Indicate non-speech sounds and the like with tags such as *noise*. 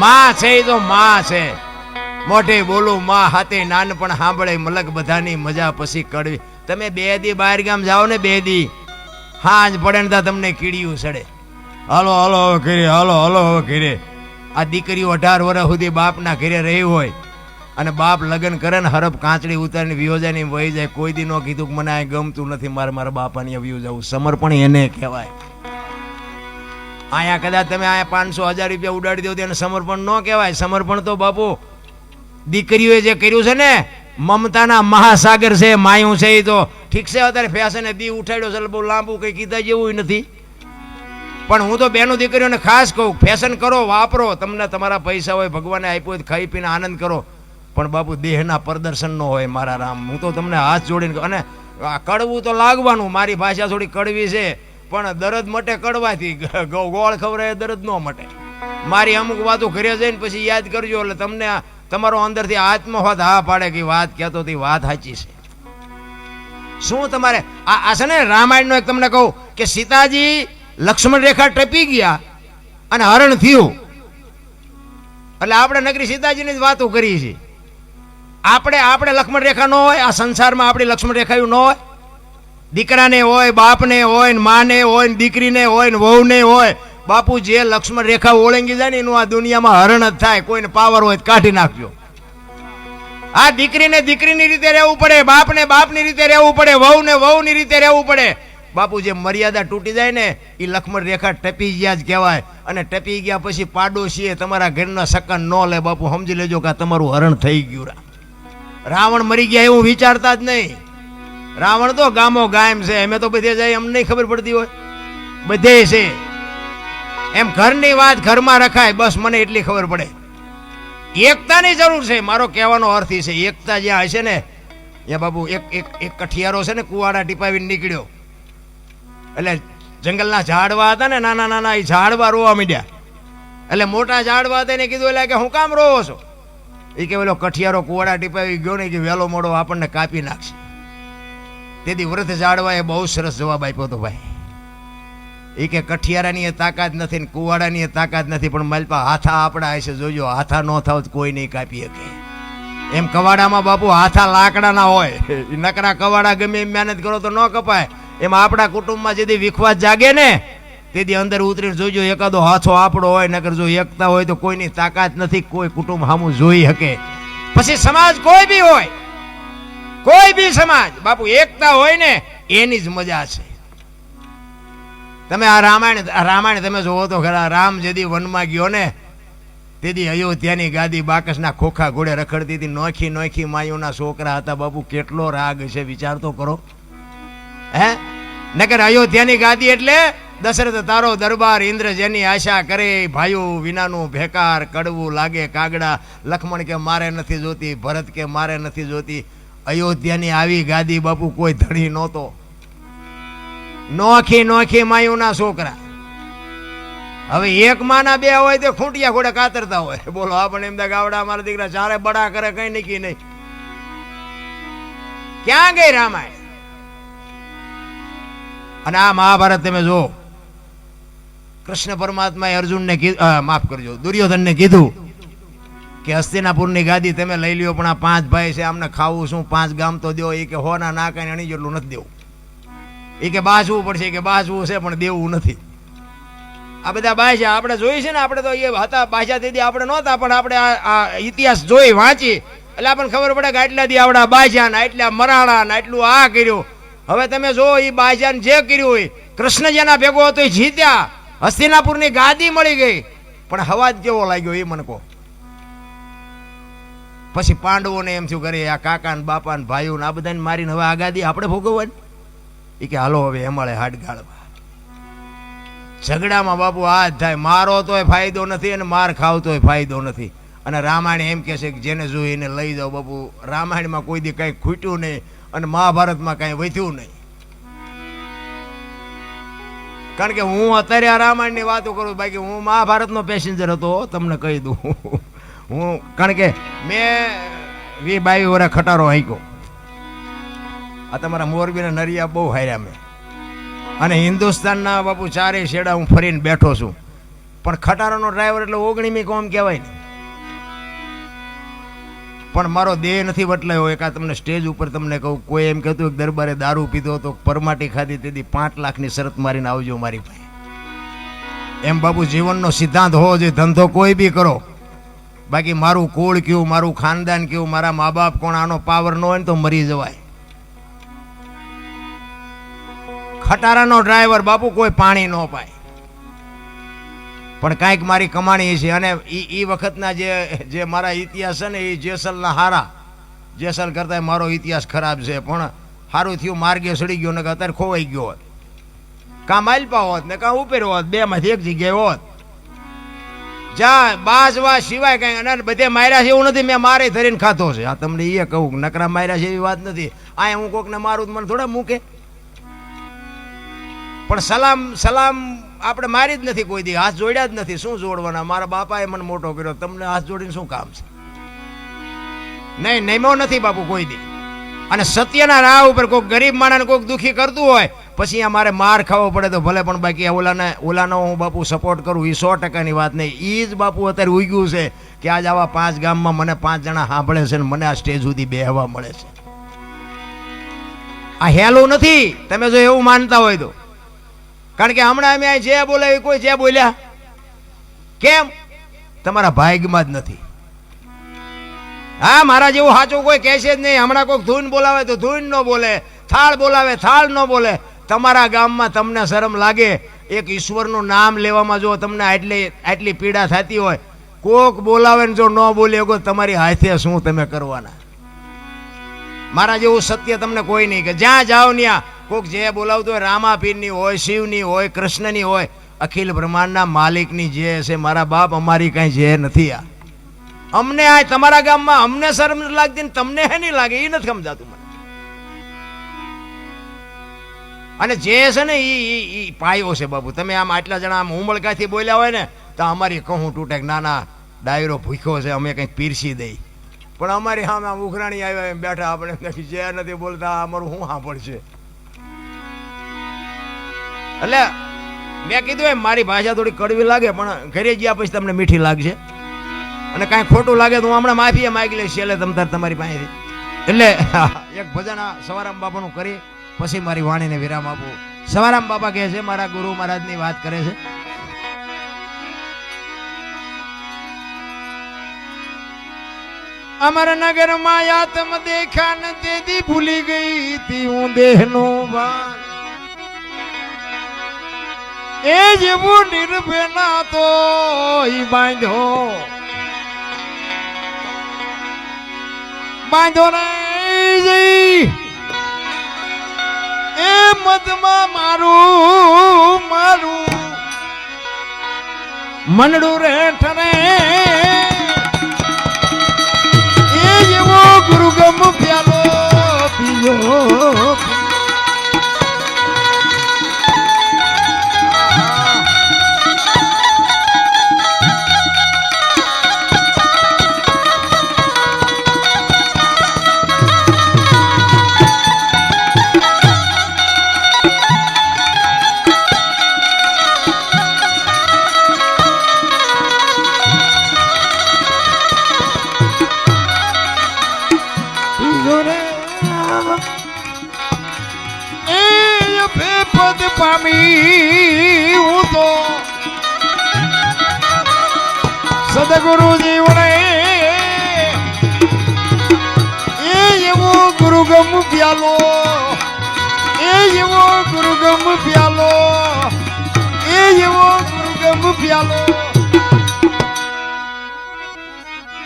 માં છે એ તો માં છે. મોઢે બોલું, માં હાથે નાનપણ સાંભળે, મલક બધાની મજા પછી કડવી. તમે બે દી બહાર ગામ જાઓ ને બે દી હાંજ પડે ને તમને કીડિયું સડે હલો હલો, હવે ઘેરે, હલો હલો, હવે ઘેરે. આ દીકરીઓ અઢાર વર્ષ સુધી બાપના ઘરે રહી હોય અને બાપ લગ્ન કરે ને હરફ કાંચડી ઉતારીને વ્યોજાની વહી જાય, કોઈ દી નો કીધું કે મને આ ગમતું નથી, મારે મારા બાપાની વ્યૂ જવું સમર્પણ એને કહેવાય. અહીંયા કદાચ તમે અહીંયા પાંચસો હજાર રૂપિયા ઉડાડી દો તેને સમર્પણ ન કહેવાય. સમર્પણ તો બાપુ, દીકરીઓએ જે કર્યું છે ને, મમતાના મહાસાગર છે, માયું છે એ તો. ઠીક છે, અત્યારે ફેશને દી ઉઠાડ્યો છે બહુ લાંબુ કંઈ કીધા જેવું નથી. પણ હું તો બેનો દીકરીઓને ખાસ કહું, ફેશન કરો, વાપરો. તમને તમારા પૈસા હોય, ભગવાને આપ્યો હોય ખાઈ પીને આનંદ કરો. પણ બાપુ, દેહના પ્રદર્શન ન હોય મારા રામ. હું તો તમને હાથ જોડીને અને કડવું તો લાગવાનું, મારી ભાષા થોડી કડવી છે. પણ દરદ મટે કડવાથી. ગોળ ખવડાવે દરદ ન મટે. મારી અમુક વાતો ઘરે જઈને પછી યાદ કરજો, એટલે તમને તમારો અંદરથી આત્મહોત હા પાડે કે વાત કહેતો હતી વાત સાચી છે. શું તમારે, આ આ છે ને રામાયણનો એક તમને કહું કે સીતાજી લક્ષ્મણ રેખા ટપી ગયા અને હરણ થયું. એટલે આપણે નગરી સીતાજીની જ વાતો કરી છે. આપણે આપણે લક્ષ્મણ રેખા ન હોય, આ સંસારમાં આપણી લક્ષ્મણ રેખાયું ન હોય. દીકરાને હોય, બાપને હોય, ને માને હોય, ને દીકરીને હોય, ને વહુને હોય. બાપુ જે લક્ષ્મણ રેખા ઓળંગી જાય ને, એનું આ દુનિયામાં હરણ જ થાય. કોઈને પાવર હોય કાઢી નાખજો. આ દીકરીને દીકરીની રીતે રહેવું પડે, બાપને બાપની રીતે રહેવું પડે, વહુને વહુની રીતે રહેવું પડે. બાપુ જે મર્યાદા તૂટી જાય ને એ લક્ષ્મણ રેખા ટપી ગયા જ કહેવાય. અને ટપી ગયા પછી પાડોશીએ તમારા ઘરના સકન ન લે. બાપુ સમજી લેજો કે તમારું હરણ થઈ ગયું રાવણ મરી ગયા એવું વિચારતા જ નહીં. રાવણ તો ગામો ગાયમ છે, અમે તો બધે જાય અમને ખબર પડતી હોય. બધે છે. એમ ઘરની વાત ઘરમાં રખાય, બસ મને એટલી ખબર પડે. એકતાની જરૂર છે, મારો કહેવાનો અર્થ છે, એકતા જ્યાં હશે ને એ બાબુ એક એક એક કઠિયારો છે ને, કુવાડા ટીપાવીને નીકળ્યો. એટલે જંગલના ઝાડવા હતા ને, નાના નાના, એ ઝાડવા રોવા માંડ્યા. એટલે મોટા ઝાડવા હતા એને કીધું, એટલે કે હું કામ રોવો છો? એ કે પેલો કઠિયારો કુવાડા ટીપાવી ગયો ને કે વહેલો મોડો આપણને કાપી નાખશે. તેથી વ્રત ઝાડવાએ બહુ સરસ જવાબ આપ્યો હતો ભાઈ. એ કે કઠિયારાની એ તાકાત નથી ને કુવાડાની એ તાકાત નથી, પણ માલપા હાથા આપણા હશે, જોજો, હાથા ન થાવ કોઈ નહીં કાપી શકે. એમ કવાડામાં બાપુ હાથા લાકડાના હોય. નકરા કવાડા ગમે એમ મહેનત કરો તો ન કપાય. એમાં આપણા કુટુંબમાં જેથી વિખવાસ જાગે ને, તેથી અંદર ઉતરીને જોજો, એકાદો હાથો આપણો હોય, નકર જો એકતા હોય તો કોઈની તાકાત નથી, કોઈ કુટુંબ સામું જોઈ શકે. પછી સમાજ કોઈ બી હોય કોઈ બી સમાજ, બાપુ, એકતા હોય ને, એની જ મજા છે. તમે આ રામાયણ રામાયણ તમે જોવો તો ખરા, રામ જેદી વનમાં ગયો ને તેથી અયોધ્યાની ગાદી બાકસના ખોખા ઘોડે રખડતી હતી, નોખી નોખી માયુના છોકરા હતા, બાપુ, કેટલો રાગ છે, વિચાર તો કરો. હે? નકર અયોધ્યાની ગાદી એટલે દશરથ તારો દરબાર, ઇન્દ્ર જેની આશા કરે, ભાઈઓ વિનાનું ભેકાર, કડવું લાગે, કાગડા લક્ષ્મણ કે મારે નથી જોતી, ભરત કે મારે નથી જોતી અયોધ્યાની આવી ગાદી બાપુ કોઈ ધણી નહોતો. નોખી નોખી માયુના છોકરા. હવે એક માના બે હોય તો ખૂંટિયા ઘોડે કાતરતા હોય. બોલો આપણે એમ ગાવડા મારા દીકરા ચારે બડા કરે, કઈ નીકી નહીં. ક્યાં ગઈ રામાયણ? અને આ મહાભારત તમે જો કૃષ્ણ પરમાત્માએ અર્જુનને માફ કરજો, દુર્યોધનને કીધું કે હસ્તિનાપુરની ગાદી તમે લઈ લ્યો, પણ આ પાંચ ભાઈ છે, આમને ખાવું શું? પાંચ ગામ તો દો. એ કે હોના ના કઈ અણી જેટલું નથી દેવું. એ કે બાસવું પડશે કે બાસવું છે, પણ દેવું નથી. આ બધા બાજા આપણે જોઈ છે ને, આપણે તો એ હતા બાજા દીદી આપણે નહોતા, પણ આપણે આ ઇતિહાસ જોઈ, વાંચી. એટલે આપણને ખબર પડે કે આટલા દી આવડા બાજા ને, આટલા મરાણા ને, આટલું આ કર્યું. હવે તમે જો એ બાજાને જે કર્યું હોય, કૃષ્ણ જેના ભેગો હતો એ જીત્યા. હસ્તિનાપુરની ગાદી મળી ગઈ. પણ હવાજ કેવો લાગ્યો એ મને કહો. પછી પાંડવોને એમ થયું કરે આ કાકા ને બાપા ને ભાઈઓ આ બધાને મારીને હવે આગાદી ગાદી આપણે ભોગવવાની? એ કે, હાલો, હવે એમાળે હાડ ગાળવા ઝઘડામાં બાપુ આ જ થાય, મારો તોય ફાયદો નથી અને માર ખાવતોય ફાયદો નથી. અને રામાયણ એમ કહે છે કે, જેને જોઈ એને લઈ જાઓ બાપુ, રામાયણમાં કોઈ દી કંઈ ખૂટ્યું નહીં અને મહાભારતમાં કાંઈ વધ્યું નહીં. કારણ કે હું અત્યારે આ રામાયણની વાતો કરું બાકી હું મહાભારતનો પેસેન્જર હતો તમને કહી દઉં. હું કારણ કે મેં વી બાવી વરે ખટારો હાંક્યો. આ તમારા મોરબીના નરિયા બહુ હાર્યા મેં. અને હિન્દુસ્તાનના બાપુ ચારે શેડા હું ફરીને બેઠો છું. પણ ખટારાનો ડ્રાઈવર એટલે ઓગણીમી કોમ કહેવાય ને. પણ મારો દેહ નથી વટલાયો એક તમને સ્ટેજ ઉપર તમને કહું, કોઈ એમ કહેતું કે દરબારે દારૂ પીધો તો પરમાટી ખાધી, તેથી પાંચ લાખની શરત મારીને આવજો મારી પાસે. એમ બાપુ જીવનનો સિદ્ધાંત હોવો જોઈએ, ધંધો કોઈ બી કરો. બાકી મારું કુળ કયું, મારું ખાનદાન કયું, મારા મા બાપ કોણ, આનો પાવર ન હોય ને તો મરી જવાય. ખટારાનો ડ્રાઈવર બાપુ કોઈ પાણી ન પાય. પણ કાંઈક મારી કમાણી છે અને એ એ વખતના જે જે મારા ઇતિહાસ છે ને એ જેસલના હારા. જેસલ કરતાં મારો ઇતિહાસ ખરાબ છે, પણ સારું થયું માર્ગે સડી ગયો ને અત્યારે ખોવાઈ ગયો હોત. કાં માલપા હોત ને કાં ઉપેર હોત બે માંથી એક જગ્યાએ હોત. જા બાજવા સિવાય કઈ અને બધે માર્યા છે એવું નથી, મેં મારે ધરીને ખાધો છે. આ તમને એ કહું, નકરા માર્યા છે એવી વાત નથી. આ હું કોકને મારું મને થોડા મૂકે. પણ સલામ સલામ આપણે મારી જ નથી કોઈ દી, હાથ જોડ્યા જ નથી. શું જોડવાના? મારા બાપાએ મને મોટો કર્યો. તમને હાથ જોડીને શું કામ છે? નહીં નૈમો નથી બાપુ કોઈ દી. અને સત્યના રાહ ઉપર કોઈક ગરીબ માણસને કોઈક દુઃખી કરતું હોય પછી અમારે માર ખાવો પડે તો ભલે પણ બાકી ઓલાને ઓલાનો હું બાપુ સપોર્ટ કરું એ સો ટકાની વાત નહીં. એ જ બાપુ અત્યારે ઉગ્યું છે કે આજ આવા પાંચ ગામમાં મને પાંચ જણા સાંભળે છે ને મને આ સ્ટેજ સુધી બેહવા મળે છે. આ હેલું નથી. તમે જો એવું માનતા હોય તો. કારણ કે હમણાં અમે જે બોલાવી કોઈ જે બોલ્યા? કેમ? તમારા ભાગ્યમાં જ નથી. હા, મારા જેવું સાચું કોઈ કહેશે જ નહીં. હમણાં કોઈક ધૂન બોલાવે તો ધૂન ન બોલે, થાળ બોલાવે, થાળ ન બોલે. તમારા ગામમાં તમને શરમ લાગે, એક ઈશ્વરનું નામ લેવામાં જો તમને આટલી આટલી પીડા થતી હોય, કોક બોલાવે ને જો ન બોલે કો તમારી હાથે શું તમે કરવાના? મારા જેવું સત્ય તમને કોઈ નહીં કે જ્યાં જાઓ ત્યાં કોક જે બોલાવતું હોય, રામાપીરની હોય, શિવની હોય, કૃષ્ણની હોય, અખિલ બ્રહ્માંડના માલિકની જે છે, મારા બાપ અમારી કાંઈ જે નથી આ. અમને આ તમારા ગામમાં અમને શરમ લાગતી ને તમને હે નહીં લાગે એ નથી સમજાતું અને જે છે ને એ પાયો છે બાપુ. તમે આમ આટલા જણા આમ ઉમળકાથી બોલ્યા હોય ને, તો અમારી કહું તૂટે નાના ડાયરો ભૂખ્યો છે, અમે કંઈક પીરસી દઈ. પણ અમારી સામે આમ ઉઘરાણી આવ્યા એમ બેઠા આપણે જે નથી બોલતા અમારું શું સાંભળશે? એટલે મેં કીધું એમ, મારી ભાષા થોડી કડવી લાગે, પણ ઘરે ગયા પછી તમને મીઠી લાગશે. અને કાંઈ ખોટું લાગે તો હું હમણાં માફી માગી લઈશ એટલે તમ તમારી પાસેથી. એટલે *laughs* એક ભજન સવારામ બાપાનું કરી પછી મારી વાણીને વિરામ આપો. સવારામ બાબા કહે છે, મારા ગુરુ મહારાજની વાત કરે છે. અમર નગરમાં યાતમ દેખા ન તેથી ભૂલી ગઈ તી હું દેહનો ભાન એ જેવું નિર્ભેના તો બાંધો બાંધો ને જઈ. એ મદમાં મારું મારું. મંડળું રે પામી હું તો સદગુરુ જીવને એ એવો ગુરુગમ પ્યાલો, એ એવો ગુરુગમ પ્યાલો, એ એવો ગુરુગમ પ્યાલો.